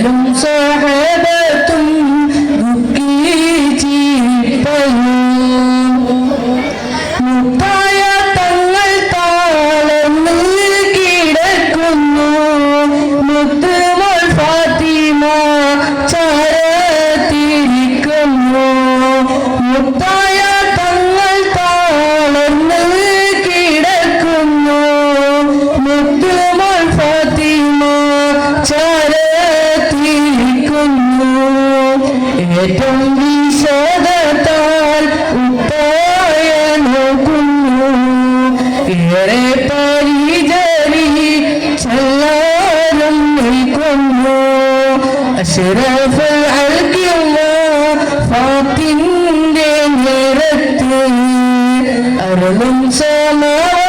Salud. വിഷാദത്താൽ ഉപ്പായ നോക്കുന്നു ഏറെ പരിചരി ചെല്ലാനും നിൽക്കുന്നു അഷ്റഫുൽ അൽക്കിയുള്ള ഫാത്തിന്റെ സമാവത്തും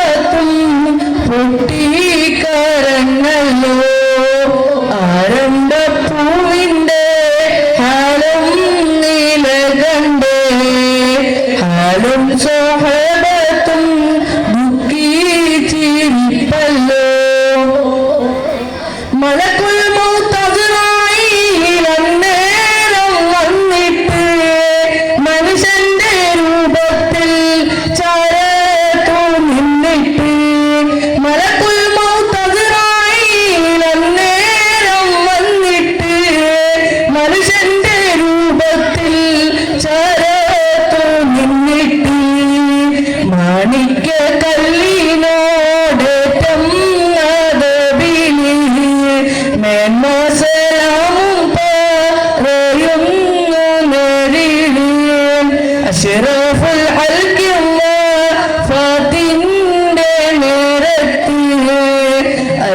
സോഹബത്തും ദുഃഖിച്ചിരിപ്പല്ലോ മലക്കുൽ മൗത്തസിറായിൽ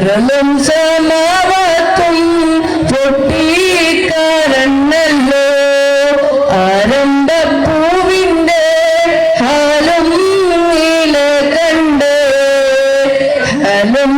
അരളും സമാവത്തും പൊട്ടിക്കരണ്ണല്ലോ ആരംഭപ്പൂവിന്റെ ഹാലും നീല കണ്ട് ഹലും